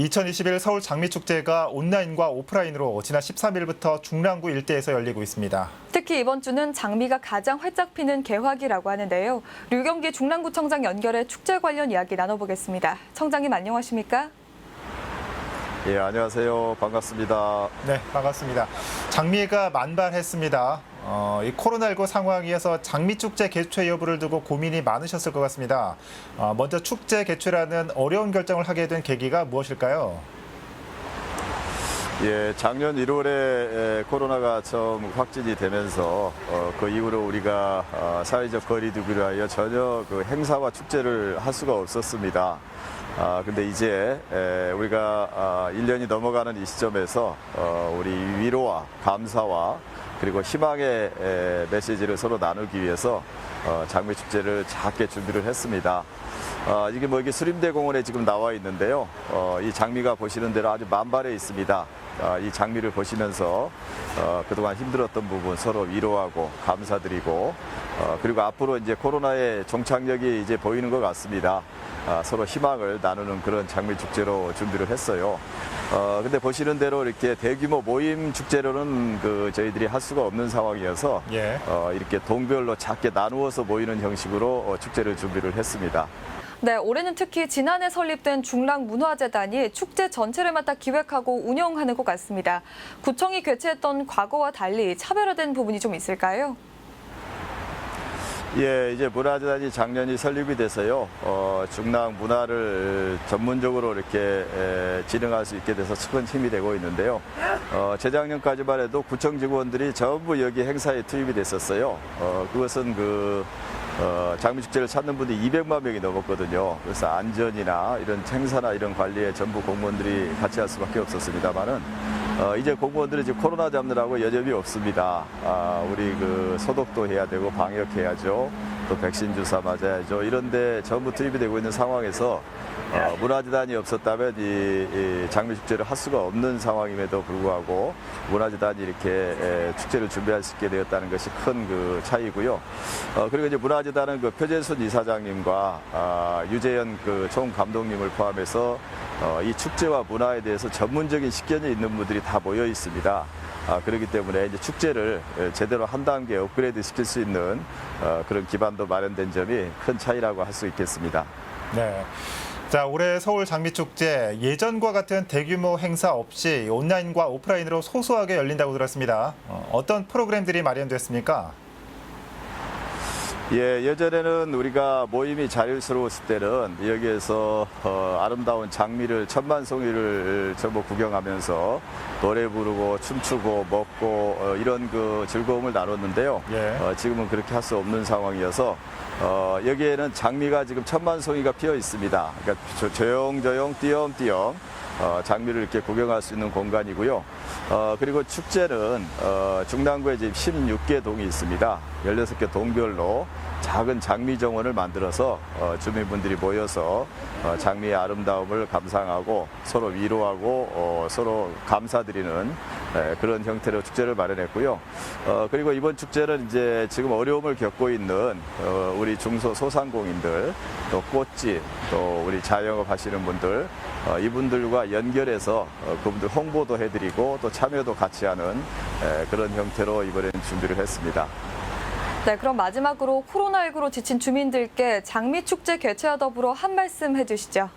2021 서울 장미축제가 온라인과 오프라인으로 지난 13일부터 중랑구 일대에서 열리고 있습니다. 특히 이번 주는 장미가 가장 활짝 피는 개화기라고 하는데요. 류경기 중랑구청장 연결해 축제 관련 이야기 나눠보겠습니다. 청장님 안녕하십니까? 예, 안녕하세요. 반갑습니다. 네, 반갑습니다. 장미가 만발했습니다. 어, 이 코로나19 상황이어서 장미 축제 개최 여부를 두고 고민이 많으셨을 것 같습니다. 어, 먼저 축제 개최라는 어려운 결정을 하게 된 계기가 무엇일까요? 예, 작년 1월에 코로나가 처음 확진이 되면서 어, 그 이후로 우리가 어, 사회적 거리두기를 하여 전혀 그 행사와 축제를 할 수가 없었습니다. 아, 근데 이제 에, 우리가 아, 1년이 넘어가는 이 시점에서 어, 우리 위로와 감사와 그리고 희망의 에, 메시지를 서로 나누기 위해서 어, 장미 축제를 작게 준비를 했습니다. 어, 이게 뭐 이게 수림대 공원에 지금 나와 있는데요. 어, 이 장미가 보시는 대로 아주 만발해 있습니다. 아, 이 장미를 보시면서 어, 그동안 힘들었던 부분 서로 위로하고 감사드리고 어, 그리고 앞으로 이제 코로나의 종착역이 이제 보이는 것 같습니다. 아, 서로 희망을 나누는 그런 장미 축제로 준비를 했어요. 어, 근데 보시는 대로 이렇게 대규모 모임 축제로는 그 저희들이 할 수가 없는 상황이어서 예. 어, 이렇게 동별로 작게 나누어서 모이는 형식으로 어, 축제를 준비를 했습니다. 네, 올해는 특히 지난해 설립된 중랑문화재단이 축제 전체를 맡아 기획하고 운영하는 것 같습니다. 구청이 개최했던 과거와 달리 차별화된 부분이 좀 있을까요? 예, 이제 문화재단이 작년이 설립이 돼서요, 어, 중랑 문화를 전문적으로 이렇게 에, 진흥할 수 있게 돼서 큰 힘이 되고 있는데요. 어, 재작년까지만 해도 구청 직원들이 전부 여기 행사에 투입이 됐었어요. 어, 그것은 그, 어, 장미축제를 찾는 분들이 200만 명이 넘었거든요. 그래서 안전이나 이런 행사나 이런 관리에 전부 공무원들이 같이 할 수밖에 없었습니다만은 어, 이제 공무원들이 지금 코로나 잡느라고 여념이 없습니다. 아, 우리 그 소독도 해야 되고 방역해야죠. 또 백신 주사 맞아야죠. 이런데 전부 투입이 되고 있는 상황에서 어, 문화재단이 없었다면 이, 이 장미축제를 할 수가 없는 상황임에도 불구하고 문화재단이 이렇게 에, 축제를 준비할 수 있게 되었다는 것이 큰 그 차이고요. 어, 그리고 이제 문화재단은 그 표재순 이사장님과 아, 유재현 그 총 감독님을 포함해서 어, 이 축제와 문화에 대해서 전문적인 식견이 있는 분들이 다 모여 있습니다. 아, 그렇기 때문에 이제 축제를 에, 제대로 한 단계 업그레이드 시킬 수 있는 어, 그런 기반도 마련된 점이 큰 차이라고 할 수 있겠습니다. 네. 자, 올해 서울 장미축제 예전과 같은 대규모 행사 없이 온라인과 오프라인으로 소소하게 열린다고 들었습니다. 어, 어떤 프로그램들이 마련됐습니까? 예, 예전에는 우리가 모임이 자유스러웠을 때는 여기에서 어, 아름다운 장미를 천만 송이를 전부 구경하면서 노래 부르고 춤추고 먹고 어, 이런 그 즐거움을 나눴는데요. 예. 어, 지금은 그렇게 할 수 없는 상황이어서 어, 여기에는 장미가 지금 천만 송이가 피어 있습니다. 그러니까 조- 조용조용 띄엄띄엄 어, 장미를 이렇게 구경할 수 있는 공간이고요. 어, 그리고 축제는 어, 중랑구에 지금 16개 동이 있습니다. 16개 동별로 작은 장미 정원을 만들어서 어, 주민분들이 모여서 어, 장미의 아름다움을 감상하고 서로 위로하고 어, 서로 감사드리는 예, 그런 형태로 축제를 마련했고요. 어, 그리고 이번 축제는 이제 지금 어려움을 겪고 있는 어, 우리 중소 소상공인들 또 꽃집 또 우리 자영업 하시는 분들 어, 이분들과 연결해서 어, 그분들 홍보도 해드리고 또 참여도 같이 하는 예, 그런 형태로 이번에는 준비를 했습니다. 네, 그럼 마지막으로 코로나19로 지친 주민들께 장미축제 개최와 더불어 한 말씀 해주시죠.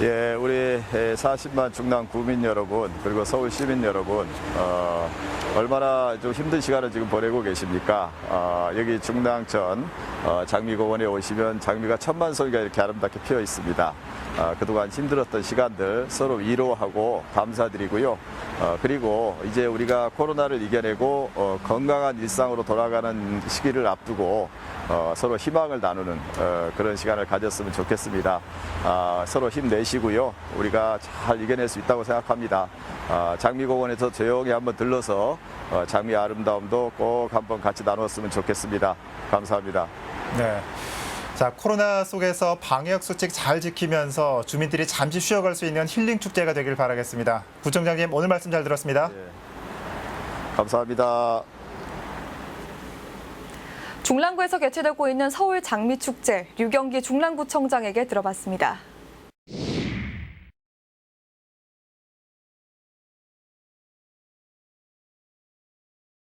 예, 우리 40만 중남 구민 여러분 그리고 서울 시민 여러분 어, 얼마나 좀 힘든 시간을 지금 보내고 계십니까? 어, 여기 중랑천 어, 장미공원에 오시면 장미가 천만 송이가 이렇게 아름답게 피어 있습니다. 어, 그동안 힘들었던 시간들 서로 위로하고 감사드리고요. 어, 그리고 이제 우리가 코로나를 이겨내고 어, 건강한 일상으로 돌아가는 시기를 앞두고 어, 서로 희망을 나누는 어, 그런 시간을 가졌으면 좋겠습니다. 아, 서로 힘내시고요. 우리가 잘 이겨낼 수 있다고 생각합니다. 아, 장미공원에서 조용히 한번 들러서 어, 장미 아름다움도 꼭 한번 같이 나눴으면 좋겠습니다. 감사합니다. 네. 자, 코로나 속에서 방역 수칙 잘 지키면서 주민들이 잠시 쉬어갈 수 있는 힐링 축제가 되길 바라겠습니다. 구청장님 오늘 말씀 잘 들었습니다. 감사합니다. 중랑구에서 개최되고 있는 서울 장미축제 류경기 중랑구청장에게 들어봤습니다.